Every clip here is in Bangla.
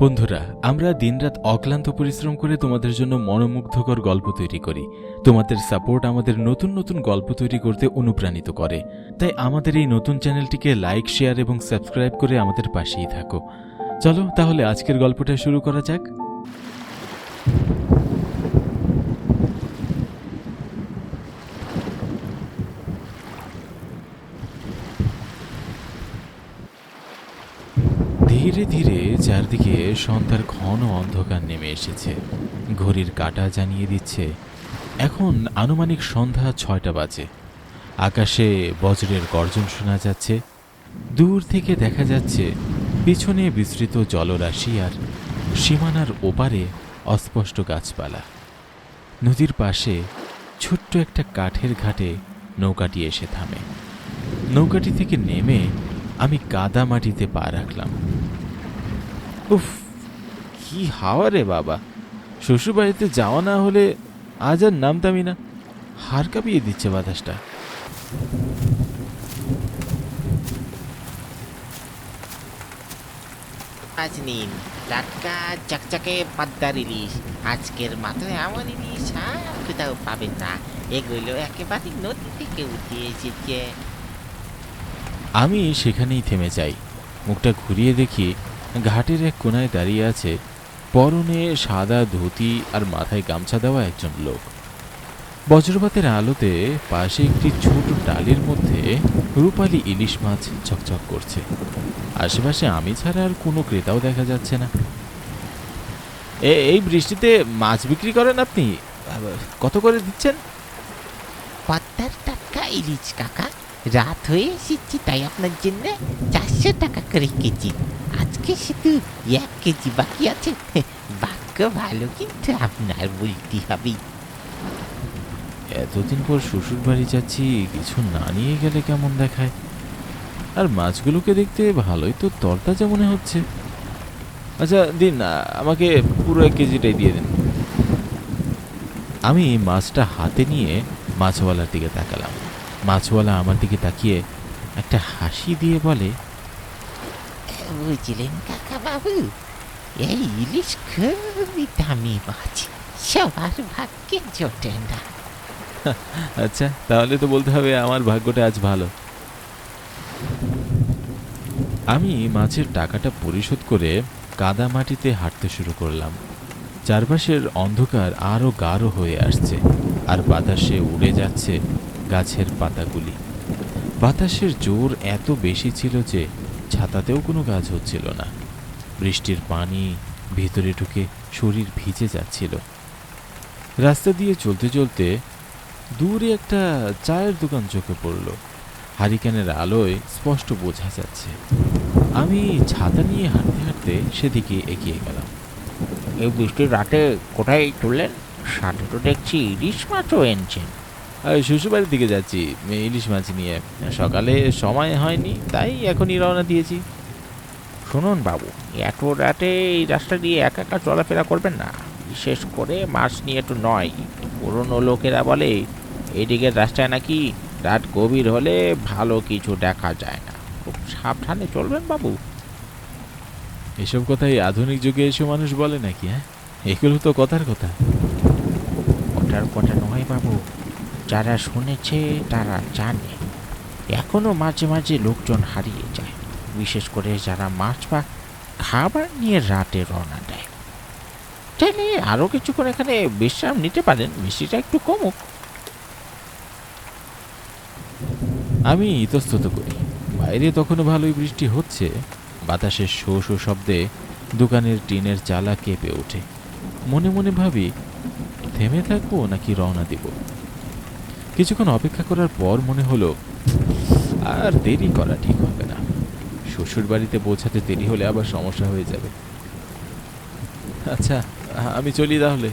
বন্ধুরা, আমরা দিনরাত অক্লান্ত পরিশ্রম করে তোমাদের জন্য মনোমুগ্ধকর গল্প তৈরি করি। তোমাদের সাপোর্ট আমাদের নতুন নতুন গল্প তৈরি করতে অনুপ্রাণিত করে। তাই আমাদের এই নতুন চ্যানেলটিকে লাইক, শেয়ার এবং সাবস্ক্রাইব করে আমাদের পাশেই থাকো। চলো তাহলে আজকের গল্পটা শুরু করা যাক। ধীরে ধীরে চারদিকে সন্ধ্যার ঘন অন্ধকার নেমে এসেছে। ঘড়ির কাঁটা জানিয়ে দিচ্ছে, এখন আনুমানিক সন্ধ্যা ছয়টা বাজে। আকাশে বজ্রের গর্জন শোনা যাচ্ছে। দূর থেকে দেখা যাচ্ছে, পিছনে বিস্তৃত জলরাশি আর সীমানার ওপারে অস্পষ্ট গাছপালা। নদীর পাশে ছোট্ট একটা কাঠের ঘাটে নৌকাটি এসে থামে। নৌকাটি থেকে নেমে আমি কাদা মাটিতে পা রাখলাম। উফ কি হাওয়া রে বাবা। শ্বশুরবাড়িতে যাওয়া না হলে আজ আর নামতামই না। হাড় কাঁপিয়ে দিচ্ছে বাতাসটা। আজ নিন টাটকা চকচকে পাদ্দার ইলিশ। আজকের মাথায় এমন ইলিশ আর কোথাও পাবেন না। এগুলো একেবারে নদী থেকে উঠে এসেছে। আমি সেখানেই থেমে যাই। মুখটা ঘুরিয়ে দেখি ঘাটের এক কোনায় দাঁড়িয়ে আছে পরনে সাদা ধুতি আর মাথায় গামছা দেওয়া একজন লোক। বজ্রপাতের আলোতে পাশে একটি ছোট ডালের মধ্যে রূপালী ইলিশ মাছ চকচক করছে। আশেপাশে আমি ছাড়া আর কোনো ক্রেতাও দেখা যাচ্ছে না। এই বৃষ্টিতে মাছ বিক্রি করেন আপনি? কত করে দিচ্ছেন? পাদ্দার টাটকা ইলিশ, কাকা। রাত হয়ে এসেছি, তাই আপনার জন্য চারশো টাকা করে কেজি। আজকে শুধু এক কেজি বাকি আছে। বাক্য ভালো কিন্তু আপনার বলতে হবে এতদিন পর শ্বশুর বাড়ি যাচ্ছি কিছু না নিয়ে গেলে কেমন দেখায়? আর মাছগুলোকে দেখতে ভালোই তো তরতাজা মনে হচ্ছে। আচ্ছা দিন আ, আমাকে পুরো এক কেজিটাই দিয়ে দিন। আমি মাছটা হাতে নিয়ে মাছওয়ালার দিকে তাকালাম। মাছওয়ালা আমার দিকে তাকিয়ে একটা হাসি দিয়ে বলে বুঝলেন কাকা বাবু এই ইলিশ খুবই দামি মাছ সবার ভাগ্যে জোটে না আচ্ছা তাহলে তো বলতে হবে আমার ভাগ্যটা আজ ভালো। আমি মাছের টাকাটা পরিশোধ করে কাদা মাটিতে হাঁটতে শুরু করলাম। চারপাশের অন্ধকার আরও গাঢ় হয়ে আসছে, আর বাতাসে উড়ে যাচ্ছে গাছের পাতাগুলি। বাতাসের জোর এত বেশি ছিল যে ছাতাতেও কোনো কাজ হচ্ছিল না। বৃষ্টির পানি ভিতরে ঢুকে শরীর ভিজে যাচ্ছিল। রাস্তা দিয়ে চলতে চলতে দূরে একটা চায়ের দোকান চোখে পড়ল। হারিকেনের আলোয় স্পষ্ট বোঝা যাচ্ছে। আমি ছাতা নিয়ে হাঁটতে হাঁটতে সেদিকে এগিয়ে গেলাম। এই বৃষ্টির রাতে কোথায় চললেন সাথে তো দেখছি ইলিশ মাছও এনেছেন। শ্বশুরবাড়ির দিকে যাচ্ছি। ইলিশ মাছ নিয়ে। সকালে সময় হয়নি তাই এখনই রওনা দিয়েছি। শুনুন বাবু এত রাতে এই রাস্তা দিয়ে একা একা চলাফেরা করবেন না। বিশেষ করে মাছ নিয়ে একটু নয়। পুরনো লোকেরা বলে এদিকের রাস্তায় নাকি রাত গভীর হলে ভালো কিছু দেখা যায় না। খুব সাবধানে চলবেন বাবু। এসব কথাই আধুনিক যুগে এসে মানুষ বলে নাকি হ্যাঁ? এগুলো তো কথার কথা। ওটার কথা নয় বাবু। যারা শুনেছে, তারা জানে। এখনও মাঝে মাঝে লোকজন হারিয়ে যায়, বিশেষ করে যারা মাছ বা খাবার নিয়ে রাতে রওনা দেয়। চাইলে আরও কিছুক্ষণ এখানে বিশ্রাম নিতে পারেন, বৃষ্টিটা একটু কমুক। আমি ইতস্তত করি। বাইরে তখনও ভালোই বৃষ্টি হচ্ছে। বাতাসের শো শো শব্দে দোকানের টিনের চালা কেঁপে ওঠে। মনে মনে ভাবি, থেমে থাকব নাকি রওনা দিব? কিছুক্ষণ অপেক্ষা করার পর মনে হলো আর দেরি করা ঠিক হবে না। শ্বশুর বাড়িতে পৌঁছাতে দেরি হলে আবার সমস্যা হয়ে যাবে। আচ্ছা আমি চলি তাহলে।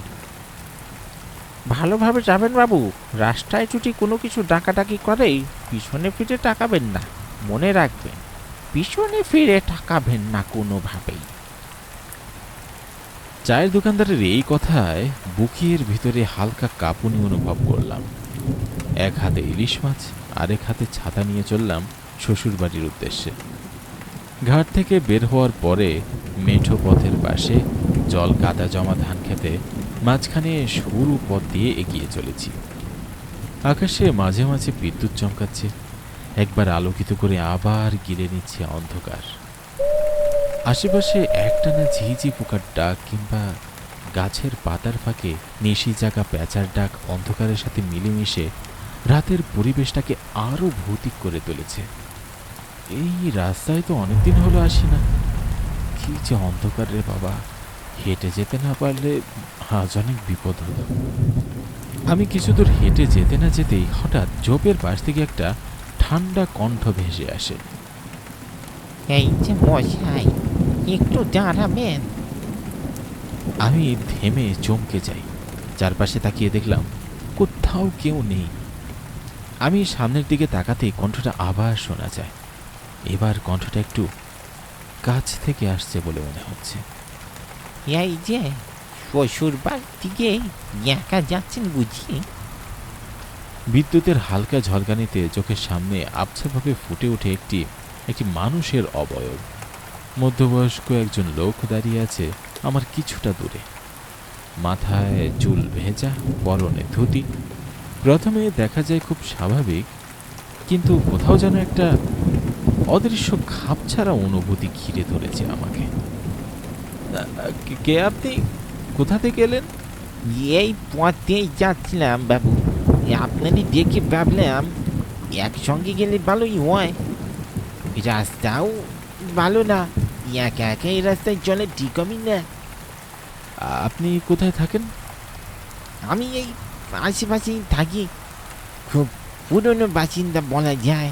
ভালোভাবে যাবেন বাবু। রাস্তায় যদি কোনো কিছু ডাকাডাকি করে পিছনে ফিরে তাকাবেন না মনে রাখবেন পিছনে ফিরে তাকাবেন না কোনোভাবেই। চায়ের দোকানদারের এই কথায় বুকের ভিতরে হালকা কাঁপুনি অনুভব করলাম। এক হাতে ইলিশ মাছ, আরেক হাতে ছাতা নিয়ে চললাম শ্বশুর বাড়ির উদ্দেশ্যে। ঘাট থেকে বের হওয়ার পরে মেঠো পথের পাশে জল কাদা জমা ধান খেতে মাঝখানে সরু পথ দিয়ে এগিয়ে চলেছি। আকাশে মাঝে মাঝে বিদ্যুৎ চমকাচ্ছে। একবার আলোকিত করে আবার গিলে নিচ্ছে অন্ধকার। আশেপাশে একটানা ঝিঝি পোকার ডাক কিংবা গাছের পাতার ফাঁকে নিশি জাগা প্যাঁচার ডাক অন্ধকারের সাথে মিলেমিশে রাতের পরিবেশটাকে আরও ভৌতিক করে তুলেছে। এই রাস্তায় তো অনেকদিন হলো আসি না। কি যে অন্ধকার রে বাবা। হেঁটে যেতে না পারলে আজ অনেক বিপদ হলো। আমি কিছু দূর হেঁটে যেতে না যেতেই হঠাৎ ঝোপের পাশ থেকে একটা ঠান্ডা কণ্ঠ ভেসে আসে। এই যে মশাই, একটু দাঁড়াবেন। আমি থেমে চমকে যাই। চারপাশে তাকিয়ে দেখলাম কোথাও কেউ নেই। আমি সামনের দিকে তাকাতেই কণ্ঠটা আবার শোনা যায়। এবার কণ্ঠটা একটু কাছ থেকে আসছে বলে মনে হচ্ছে। এই যে শ্বশুর থেকে একা যাচ্ছেন বুঝি? বিদ্যুতের হালকা ঝলকানিতে চোখের সামনে আবছাভাবে ফুটে ওঠে একটি একটি মানুষের অবয়ব। মধ্যবয়স্ক একজন লোক দাঁড়িয়ে আছে আমার কিছুটা দূরে। মাথায় চুল ভেজা পরনে ধুতি। প্রথমে দেখা যায় খুব স্বাভাবিক, কিন্তু কোথাও যেন একটা অদৃশ্য খাপছাড়া অনুভূতি ঘিরে ধরেছে আমাকে। কে- আপনি? কোথা থেকে এলেন? এই পথেই যাচ্ছিলাম, বাবু। আপনারই দেখে ভাবলাম, একসঙ্গে গেলে ভালোই হয়। রাস্তাও ভালো না, একা একা এই রাস্তায় চলে, ঠিকমই না। আপনি কোথায় থাকেন? আমি এই আশেপাশেই থাকি। খুব পুরনো বাসিন্দা বলা যায়।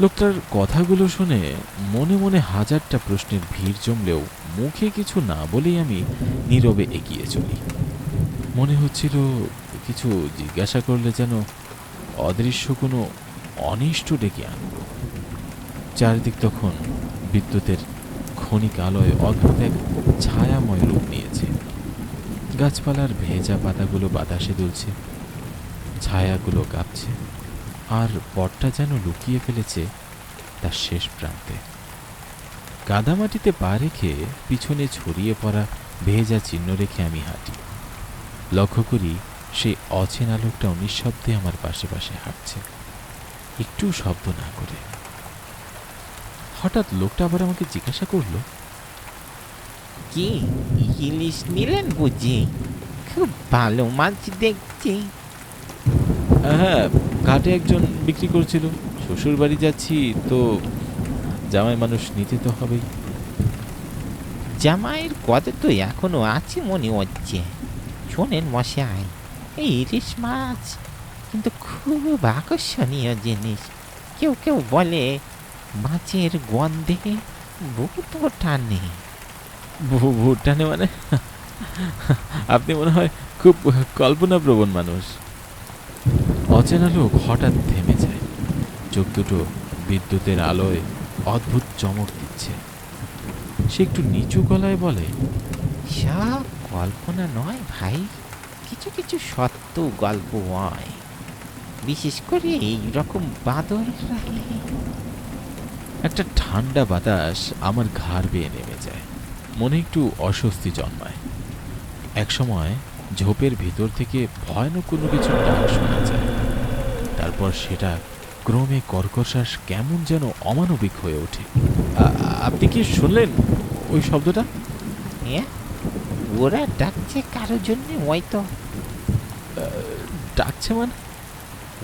লোকটার কথাগুলো শুনে মনে মনে হাজারটা প্রশ্নের ভিড় জমলেও মুখে কিছু না বলেই আমি নীরবে এগিয়ে চলি। মনে হচ্ছিল কিছু জিজ্ঞাসা করলে যেন অদৃশ্য কোনো অনিষ্ট ডেকে আনব। চারিদিক তখন বিদ্যুতের ক্ষণিক আলোয় অদ্ভুত এক ছায়াময় রূপ নিয়েছে। গাছপালার ভেজা পাতাগুলো বাতাসে দুলছে, ছায়াগুলো কাঁপছে, আর পটটা যেন লুকিয়ে ফেলেছে তার শেষ প্রান্তে। কাদামাটিতে পা রেখে পিছনে ছড়িয়ে পড়া ভেজা চিহ্ন রেখে আমি হাঁটি। লক্ষ্য করি সেই অচেনা লোকটাও নিঃশব্দে আমার পাশে পাশে হাঁটছে। একটু শব্দ না করে হঠাৎ লোকটা আবার আমাকে জিজ্ঞাসা করল কি ইলিশ নিলেন বুঝি? খুব ভালো মাছ দেখছি। হ্যাঁ ঘাটে একজন বিক্রি করছিল। শ্বশুর বাড়ি যাচ্ছি তো জামাই মানুষ নিতে তো হবেই। জামাইয়ের কথা তো এখনও আছে মনে হচ্ছে। শোনেন মশাই এই ইলিশ মাছ কিন্তু খুব আকর্ষণীয় জিনিস। কেউ কেউ বলে মাছের গন্ধে ভূত টানে ভূ- টানে মানে? আপনি মনে হয় খুব কল্পনাপ্রবণ মানুষ। অচেনা লোক হঠাৎ থেমে যায়। চোখ দুটো বিদ্যুতের আলোয় অদ্ভুত চমক দিচ্ছে। সে একটু নিচু গলায় বলে সব কল্পনা নয় ভাই কিছু কিছু সত্য গল্প হয়। বিশেষ করে এই রকম বাদর। একটা ঠান্ডা বাতাস আমার ঘাড় বেয়ে নেমে যায়। মনে একটু অস্বস্তি জন্মায়। একসময় ঝোপের ভিতর থেকে ভয়ানক কোনো কিছু ডাক শোনা যায়। তারপর সেটা ক্রমে কর্কশ্বাস কেমন যেন অমানবিক হয়ে ওঠে। আপনি কি শুনলেন ওই শব্দটা? হ্যাঁ ওরা ডাকছে কারোর জন্য হয়তো। ডাকছে মানে?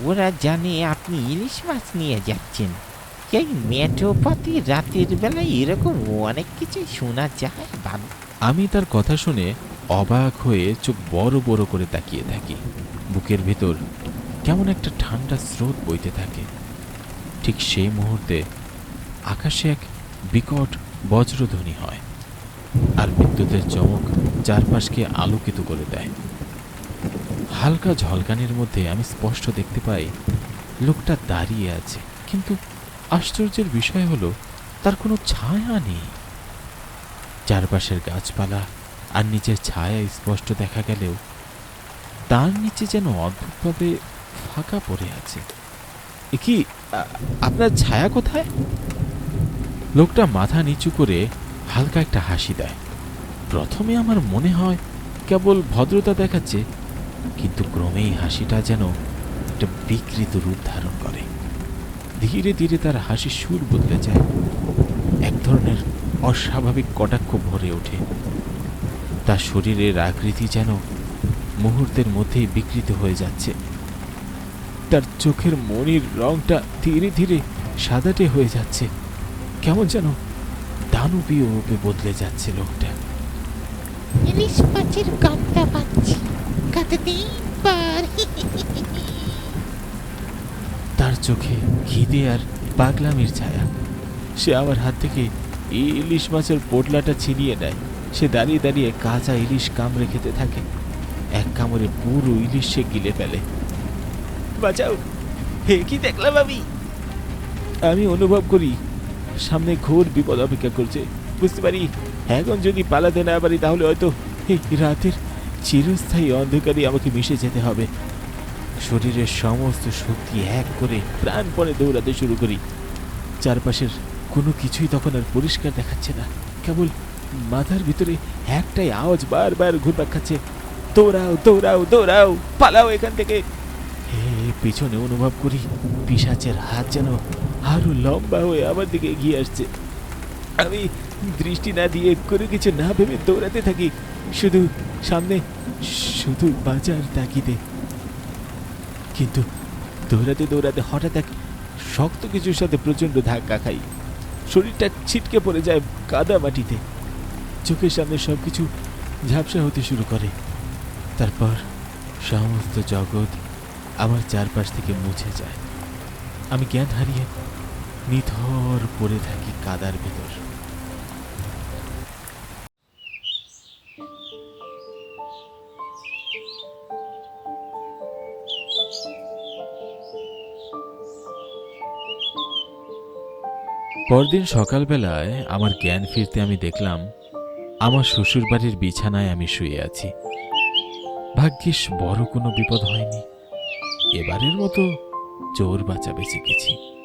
ওরা জানে আপনি ইলিশ মাছ নিয়ে যাচ্ছেন। এই মেঠো রাতের বেলায় এরকম অনেক কিছুই শোনা যায়, বাবু। আমি তার কথা শুনে অবাক হয়ে চোখ বড় বড় করে তাকিয়ে থাকি। বুকের ভেতর কেমন একটা ঠান্ডা স্রোত বইতে থাকে। ঠিক সেই মুহূর্তে আকাশে এক বিকট বজ্রধ্বনি হয় আর বিদ্যুতের চমক চারপাশকে আলোকিত করে দেয়। হালকা ঝলকানির মধ্যে আমি স্পষ্ট দেখতে পাই, লোকটা দাঁড়িয়ে আছে, কিন্তু আশ্চর্যের বিষয় হলো, তার কোনো ছায়া নেই। চারপাশের গাছপালা আর নিচের ছায়া স্পষ্ট দেখা গেলেও তার নিচে যেন অদ্ভুতভাবে ফাঁকা পড়ে আছে। কি আপনার ছায়া কোথায়? লোকটা মাথা নিচু করে হালকা একটা হাসি দেয়। প্রথমে আমার মনে হয় কেবল ভদ্রতা দেখাচ্ছে, কিন্তু ক্রমেই হাসিটা যেন একটা বিকৃত রূপ ধারণ করে। ধীরে ধীরে তার হাসির সুর বদলে যায়। এক ধরনের অস্বাভাবিক কটাক্ষ ভরে ওঠে। তার শরীরের আকৃতি যেন মুহূর্তের মধ্যেই বিকৃত হয়ে যাচ্ছে। তার চোখের মনির রংটা ধীরে ধীরে সাদাটে হয়ে যাচ্ছে। কেমন যেন দানবীয় রূপে বদলে যাচ্ছে লোকটা। ইলিশ মাছের গন্ধা পাচ্ছি। কতদিন পর? তার চোখে খিদে আর পাগলামির ছায়া। সে আমার হাত থেকে ইলিশ মাছের পোটলাটা ছিনিয়ে নেয়। সে দাঁড়িয়ে দাঁড়িয়ে কাঁচা ইলিশ কামড়ে খেতে থাকে। এক কামড়ে পুরো ইলিশ সে গিলে ফেলে। বাঁচাও, হে কি দেখলাম আমি? আমি অনুভব করি সামনে ঘোর বিপদ অপেক্ষা করছে। বুঝতে পারি, এখন যদি পালাতে না পারি তাহলে হয়তো এই রাতের চিরস্থায়ী অন্ধকারে আমাকে মিশে যেতে হবে। শরীরের সমস্ত শক্তি এক করে প্রাণপণে দৌড়াতে শুরু করি। চারপাশের কোনো কিছুই তখন আর পরিষ্কার দেখাচ্ছে না। কেবল মাথার ভিতরে একটাই আওয়াজ বারবার ঘুরপাক খাচ্ছে, দৌড়াও দৌড়াও দৌড়াও, পালাও এখান থেকে। হে পিছনে অনুভব করি পিসাচের হাত যেন আরও লম্বা হয়ে আমার দিকে এগিয়ে আসছে। আমি দৃষ্টি না দিয়ে করে কিছু না ভেবে দৌড়াতে থাকি, শুধু সামনে, শুধু বাজার তাকিতে কিন্তু দৌড়াতে দৌড়াতে হঠাৎ এক শক্ত কিছুর সাথে প্রচণ্ড ধাক্কা খাই। শরীরটা ছিটকে পড়ে যায় কাদা মাটিতে। চোখের সামনে সব কিছু ঝাপসা হতে শুরু করে। তারপর সমস্ত জগৎ আমার চারপাশ থেকে মুছে যায়। আমি জ্ঞান হারিয়ে নিথর পড়ে থাকি কাদার ভেতর। পরদিন সকালবেলায় আমার জ্ঞান ফিরতে আমি দেখলাম, আমার শ্বশুরবাড়ির বিছানায় আমি শুয়ে আছি। ভাগ্যিস বড় কোনো বিপদ হয়নি। এবারের মতো চোর বাঁচা বেঁচে গেছি